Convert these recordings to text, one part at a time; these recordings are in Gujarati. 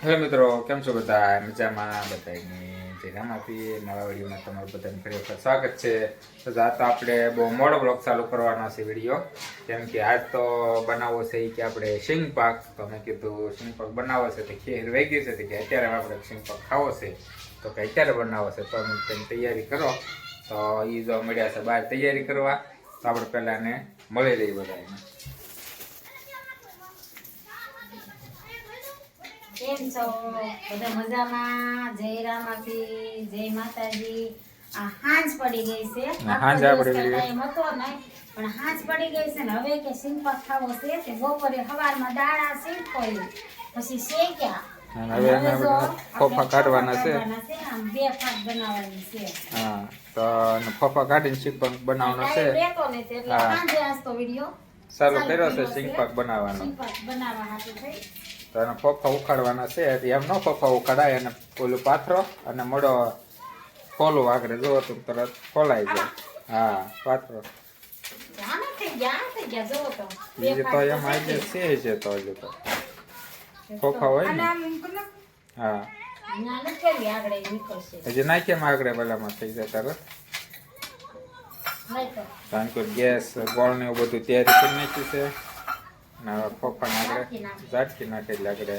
હેલો મિત્રો, કેમ છો બધા? મજામાં? બધાની જે રામાપી નવા વિડીયોમાં તમારું બધાને ફરી વખત સ્વાગત છે. તો આ તો આપણે બહુ મોડો બ્લોગ ચાલુ કરવાનો છે વીડિયો. કેમ કે આજ તો બનાવવો છે કે આપણે સિંગ પાક. તો કીધું સિંગ પાક બનાવો છે તો ખીર વહી ગઈ છે કે અત્યારે આપણે સિંગ પાક ખાવો છે. તો કે અત્યારે બનાવો છે તો તેની તૈયારી કરો. તો એ જો મળ્યા છે બહાર તૈયારી કરવા, તો આપણે પહેલાં એને મળી લઈએ બધાને કેમ છો? બધા મજામાં? જય રામાપી જય માતાજી. આ હાંજ પડી ગઈ છે. હાંજ પડી ગઈ. હતો નહીં પણ હાંજ પડી ગઈ છે ને હવે કે સિંપક ખાવો છે તે બપોરે હવારમાં દાણા શીંખોઈ પછી શેક્યા. હવે અમે ફોફા કાઢવાના છે. આમ બે ફાક બનાવવાની છે. હા તો ફોફા કાઢીને સિંગ પાક બનાવવાનો છે. ટાઈમ ને એટલે હા. આજ તો વીડિયો ચાલુ કર્યો છે સિંગ પાક બનાવવાનો. સિંપક બનાવવા હાથે થઈ તો એના ફફા ઉખાડવાના છે એટલે એમ ન ફફા ઉખાડાય અને ઓલું પાથરો અને મોડો ખોલું આગળ. જોવો તો તરત ખોલાઈ જાય. હા પાથરો. બીજું તો એમ આજે છે છે તો હજુ તો. ગયા. હોય ને? હા. હજી નાખીએ આગળ પેલામાં થઈ જાય તરત કારણ કે ગેસ ગોળ ને એવું બધું તૈયારી કરી નાખ્યું છે. અને હવે ફોફાને આગળ ઝાટકી નાખે. એટલે આગળ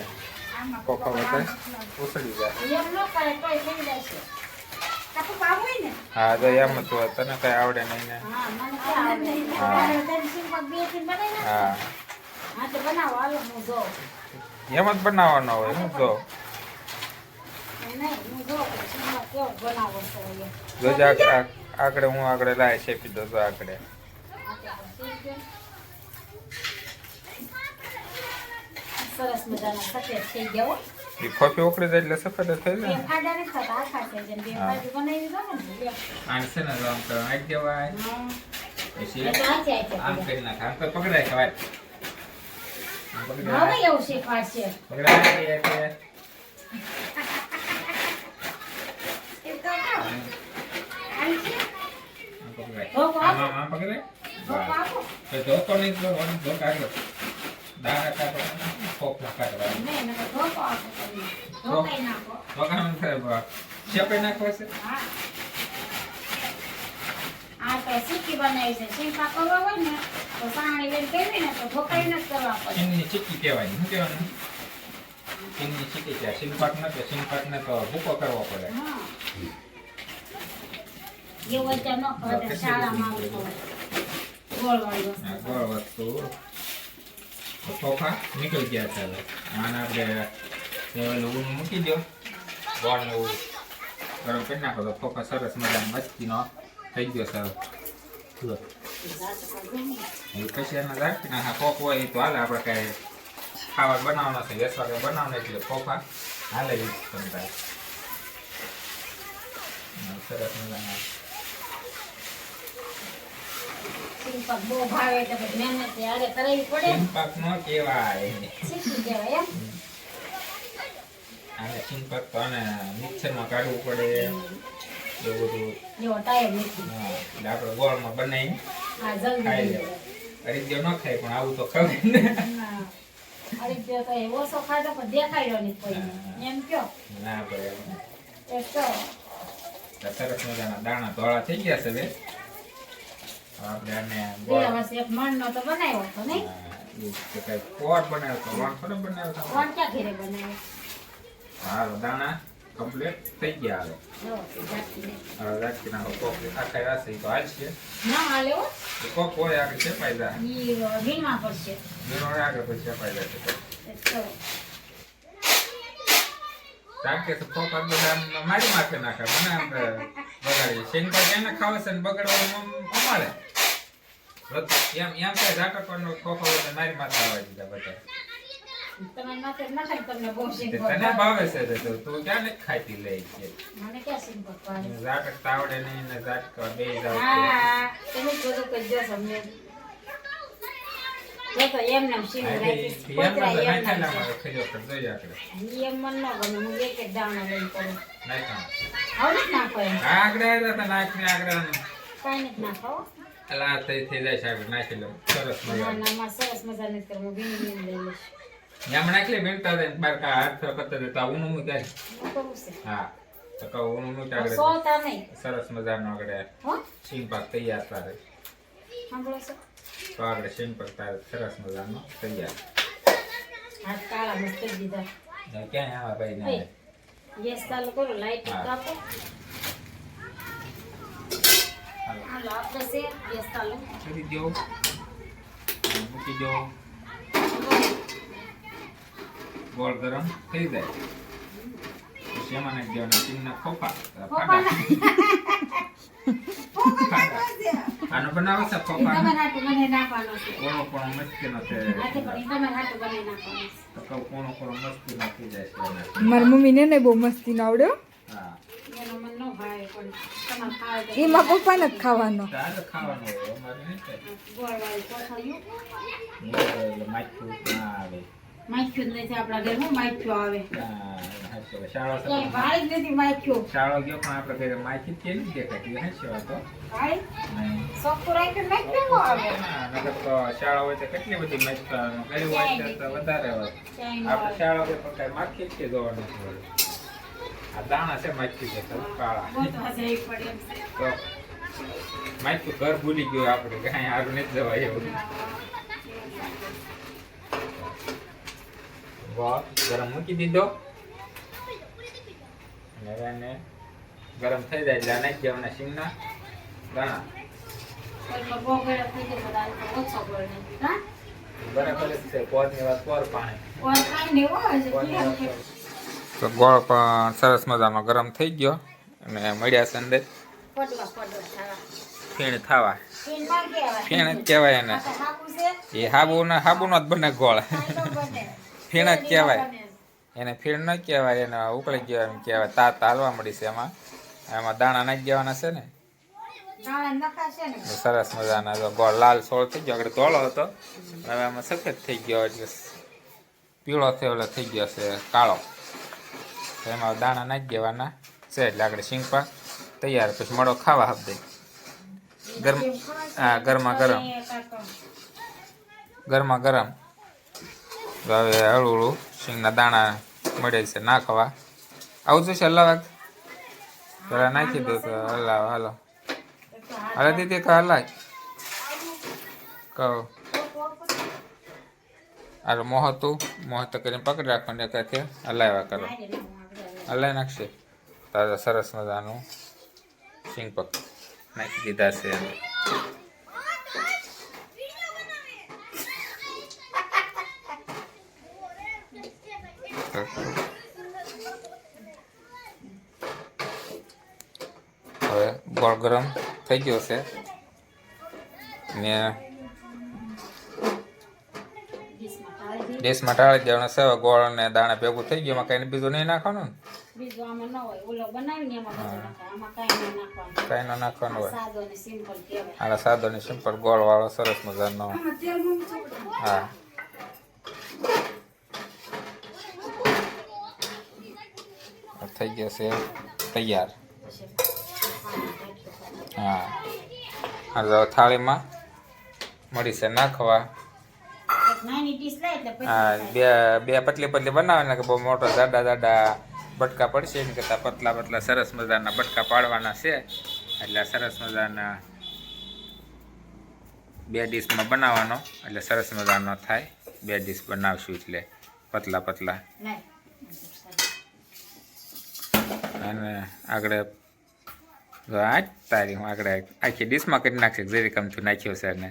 ફોફા બધા ઉસળી જાય. હા તો એમ જ હોય. તને કઈ આવડે નહીં ને? હા એમ જ બનાવવાનો હોય હું જો. જોજે આગળ આ- આગળ હું આગળ લાય શેપી દો આગળ હા તો શીખ ગયો. સરસ મજાના સફેદ થઈ ગયા. એ ફોફી ઉકળી જાય એટલે સફેદ થઈ જાય ફાડા નથી થતા આખા છે જેમ બે. ફાડી બનાવી દો ને. આને છે ને આમ તો નાખી દેવાય. પછી આમ. કરી નાખ આમ તો પકડાય ખવાય હવે પકડાય એવું શીખવાડશે પકડાય એટલે પકડાય ધોકો નહીં ધોકો આગળ દાણા ફોફલા કાઢવા શેપે નાખવા છે આ તો બનાવી છે કરવા હોય. ને તો સાણી લઈને કરવી ને તો ધોકાઈ ન કરવા પડે ચીનની ચીક્કી કહેવાય શું કહેવાનું ચીનની ચીક્કી કહેવાય સિંગપાટ ન કે સિંગપાટને તો ભૂકો કરવો પડે એવું તો ન કરે શાળામાં આવું તો ગોળવાળી વસ્તુ ગોળ વસ્તુ. ચોખા નીકળી ગયા છે હવે આને આપણે જે ઓલું ઊન મૂકી દો ગોળ ને એવું ગરમ કરી નાખો તો ચોખા સરસ મજાનો મસ્તીનો થઈ ગયો સર જુઓ. એ પછી એના રાખી નાખા કોક હોય તો હાલે આપણે કાંઈ ખાવા બનાવવાનો છે વેસવા કે બનાવવાનો એટલે ચોખા હાલે એ સમજાય સરસ મજાના સિંપક બહુ ભાવે એટલે પછી મહેનત યારે કરવી પડે. પાક નો કહેવાય. શીખી કહેવાય એમ. આને સિંગપાક તો આને મિક્સરમાં કાઢવું પડે. એવું બધું. એવો હા, એટલે આપણે ગોળમાં બનાવી હા જલ્દી અરીદ્યો ન ખાય પણ આવું તો ખવાય ને. હા. તો એ ઓછો ખાધો પણ નહીં કોઈને. એમ કયો? ના ભાઈ. એ તો. સરસ મજાના દાણા ધોળા થઈ ગયા છે હવે આપણે આને એક મણનો તો બનાવ્યો હતો નહીં? એ તો કાંઈ બનાવ્યો તો વણ થોડો બનાવ્યો તો? કોણ ક્યાં ઘરે બનાવ્યો? હાલો દાણા કમ્પ્લીટ થઈ ગયા હવે. જો, જાતી નહીં. હવે રાખી નાખો કોક આખા રાશે તો હાલશે ના હાલે હો. કોક હોય આગળ ચેપાઈ જાય વીણવા પડશે. મેનો આગળ પછી ચેપાઈ છે. કારણ કે ફોફા બધા મારી માથે નાખે મને બગાડીએ બગાડી. શેનપા એને ખાવે છે ને બગડવાનું અમારે. એમ એમ કે ઝાટકવાનો ફોફા બધા. મારી માથે આવવા દીધા બધા ન તે તને ભાવે. છે તો તું. ક્યાં ને ખાતી લઈ છે? મને ક્યાં શીખવા પાડે? ઝાટક તાવડે નહીં ને ઝાટકા બે જાવ હા તમે જ બધું સમજે તો એમને એમ શીખી નાખીશ. કોતરા એમ નાખશે. જોઈએ આપણે. એમ મને ન ગમે હું એક એક દાણા લઈને કરું નાખ્યા હવે નાખો આગળ આવ્યા હતા નાખને આગળ આમ નથી નાખો અલા થઈ થઈ જાય આગળ નાખી લઉં સરસ મજા સરસ મજાની કરી. હું વીણી વીણી લઈ લઈશ. એમાં નાખલી વીણતા જાય બાર કા હાથ કરતા જાય તો આ ઊનું મૂક્યા. હું કરું તો કહું ઊનું મૂક્યા સરસ મજાનો આગળ હો? સિંગ પાક તૈયાર તારે. તો આગળ સિંગ પાક તારે સરસ મજાનો તૈયાર. હાથ કાળા મસ્ત દીધા. ક્યાંય હા ભાઈ ના ગેસ ચાલુ કરો લાઈટ કાપો હાલો. હાલો આપણે છે ગેસ ચાલુ કરી દો મૂકી દો ગોળ ગરમ થઈ જાય પછી એમાં નાખી દેવાના સિંગના ખોપા ખોપા આનો બનાવે છે ખોપા તમારે હાટુ બને નાખવાનો છે કોણો કોણો મસ્તીનો છે પણ ઈ તમારે હાટુ બને નાખવાનો છે તો કહું કોણો કોણો મસ્તીનો થઈ જાય મારી મમ્મી ને બહુ મસ્તી ના આવડ્યો હા એમાં પપ્પાને જ ખાવાનો. શાળો હોય તો વધારે હોય આવે શાળા માખી જ કે જોવા નથી મળે આ દાણા છે કાળા. તો ઘર ભૂલી ગયું આપણે કાંઈ સારું નથી જવાય એવું ગરમ મૂકી દીધો અને હવે એને ગરમ થઈ જાય એટલે નાખી દેવાના શીંગના દાણા? બરાબર છે પોરની વાત પોર પાણી છે. તો ગોળ પણ સરસ મજાનો ગરમ થઈ ગયો. અને મળ્યા છે અંદર. ફીણ થવા. ફીણ જ કહેવાય એને. એ હાબુ ને હાબુ નો જ બને ગોળ. ફીણ જ કહેવાય. એને ફીણ ન કહેવાય, એને ઉકળી ગયો એમ કહેવાય. તાત હાલવા મળી છે એમાં. એમાં દાણા નાખી દેવાના છે ને. સરસ મજાના જો ગોળ લાલ સોળ થઈ ગયો. આગળ ધોળો હતો. હવે આમાં સફેદ થઈ ગયો. એટલે પીળો થયો એટલે થઈ ગયો છે કાળો. તો એમાં દાણા નાખી દેવાના છે એટલે આગળ સિંગ પાક તૈયાર, પછી મળો ખાવા હબ દે ગરમ હા, ગરમા ગરમ. ગરમા ગરમ. હવે હળવું હળવું સિંગના દાણા મળે છે નાખવા. આવું જોઈશે હલાવા પેલા નાખી દો તો હલાવ, હાલો. હલા દીદી, કહો હલાય. કહો. આરો મોહ તું મોહ તો કરીને પકડી રાખવાનું એકાથી હલાવ્યા કરો. હલાઈ નાખશે તાજા સરસ મજાનું સિંગ પક નાખી દીધા છે હવે. ગોળ ગરમ થઈ ગયો છે ને દેશમાં. ટાળી દેવાનું છે ગોળ અને દાણા ભેગું થઈ ગયું એમાં કઈ બીજું નહીં નાખવાનું ને આમાં ન હોય. ઓલો બનાવીને એમાં બધું નાખાય આમાં કાંઈ ન નાખવાનું. કાંઈ ન નાખવાનું હોય. સાદો અને સિમ્પલ કહેવાય. આના સાદો ને સિમ્પલ ગોળ વાળો સરસ મજાનો. હા. થઈ ગયો છે તૈયાર. હા. હવે થાળીમાં મળી છે નાખવા હા બે બે પતલી પતલી બનાવે ને કે બહુ મોટો જાડા જાડા બટકા પડશે એની કરતાં પતલા પતલા સરસ મજાના બટકા પાડવાના છે. એટલે સરસ મજાના બે ડીશમાં બનાવવાનો. એટલે સરસ મજાનો થાય. બે ડીશ બનાવશું એટલે પતલા પતલા. અને આગળ આજ તારીખ આગળ આખી ડીશમાં કરી નાખશે. જેરી કમથી નાખ્યો છે ને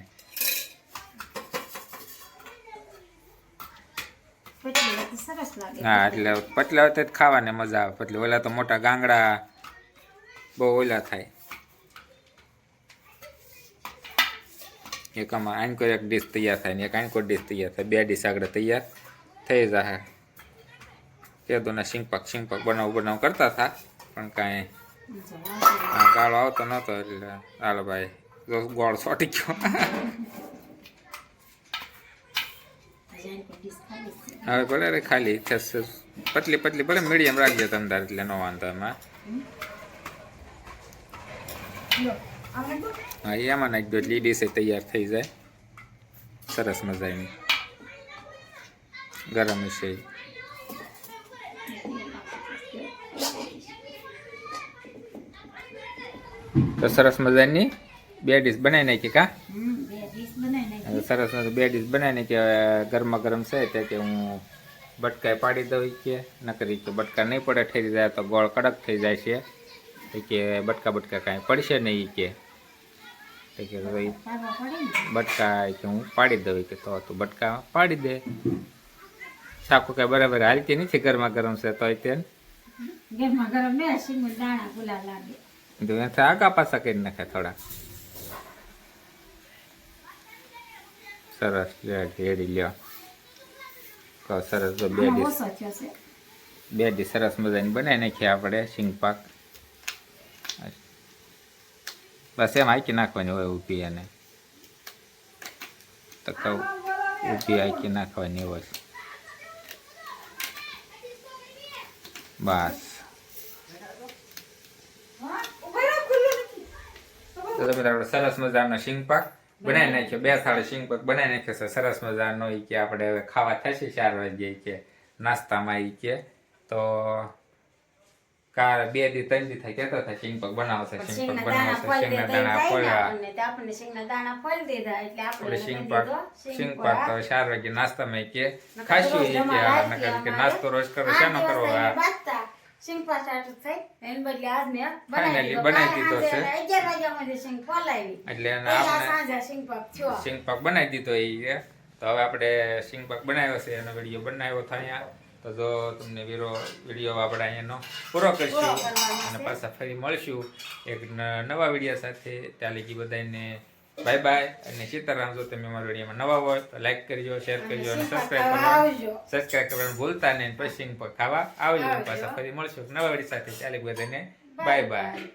પછી બધું સરસ લાગે હા એટલે પતલા વખતે તો જ ખાવાની મજા આવે. પછી ઓલા તો મોટા ગાંગડા બહુ ઓલા થાય. એક આમાં આનકો એક ડીશ તૈયાર થાય ને એક આનકો ડીશ તૈયાર થાય. બે ડીશ આગળ તૈયાર થઈ જાય તે દોના શિંગપાક શિંગપાક બનાવ બનાવ કરતા હતા પણ કાંઈ આ ગાળો આવતો નહોતો એટલે હાલો ભાઈ ગોળ સોટી ગયો. હવે ભલે રે ખાલી પતલી પતલી, ભલે મીડિયમ રાખજો તમે તાર એટલે નો વાંધો એમાં, હા. એમાં નાખી દો એટલે ડીશે તૈયાર થઈ જાય. સરસ મજાની. ગરમ છે તો સરસ મજાની બે ડીશ બનાવી નાખી કા હમ બે ડીશ બનાવી નાખી હવે સરસ મસ્ત બે ડીશ બનાવીને કે ગરમા ગરમ છે તે કે હું બટકાએ પાડી દઉં કે. નકરી કે બટકા નહીં પડે ઠેરી જાય તો ગોળ કડક થઈ જાય છે. એ કે બટકા બટકા કાંઈ પડશે નહીં કે. તે કે બટકા કે હું પાડી દઉં કે. તો તું બટકા પાડી દે. સાકું કાંઈ બરાબર હાલતી નહીં છે ગરમા ગરમ છે તો તે. ગરમા ગરમ દાણા ગુલા લાગે. તો આગા પાછા કરી નાખે થોડા. સરસ રેડી લ્યો. તો સરસ તો બે ડીશ. બે ડીશ સરસ મજાની બનાવી નાખીએ આપણે સિંગપાક બસ એમ હાકી નાખવાની હોય ઊભી એને. તો કહું ઊભી હાકી નાખવાની હોય. બસ. તો તમે સરસ મજાનો શીંગ પાક. બનાવી નાખ્યો. બે થાળી સિંગ પાક બનાવી નાખ્યો છે. સરસ મજાનો એ કે આપણે હવે ખાવા થશે ચાર વાગે કે નાસ્તામાં એ કે. તો કાર બે દી ત્રણ દી થાય કહેતો થાય શીંગ પાક બનાવશે શીંગના દાણા બનાવશે ફોલ દાણા ફોલ્યા આપણને તે દાણા ફોલ દીધા એટલે આપણે શીંગ પાક તો ચાર વાગે નાસ્તામાં કે ખાશું રોજ કે નકર કે નાસ્તો રોજ કરો શેનો કરો આ? બાજતા. શીંગ થઈ. એને બદલે આજ મેં બનાવી દીધો છે. શીંગ. એટલે આપણે સાંજે થયો. બનાવી દીધો એ. તો હવે આપણે સિંગપાક બનાવ્યો છે એનો વીડિયો બનાવ્યો થાય તો જો તમને વીરો વીડિયો આપણે અહીંયાનો પૂરો કરશું અને પાછા ફરી મળશું એક નવા વીડિયો સાથે ત્યાં લગી બધાને બાય બાય. અને સીતારામ જો તમે અમારા વિડીયોમાં નવા હોય તો લાઈક કરજો શેર કરજો અને સબસ્ક્રાઈબ કરવાનું સબસ્ક્રાઈબ કરવાનું ભૂલતા નહીં. પછી સિંગ ખાવા આવજો. આવજો. પાછા ફરી મળશું નવા વીડિયો સાથે. ચાલે બધાને. Bye bye.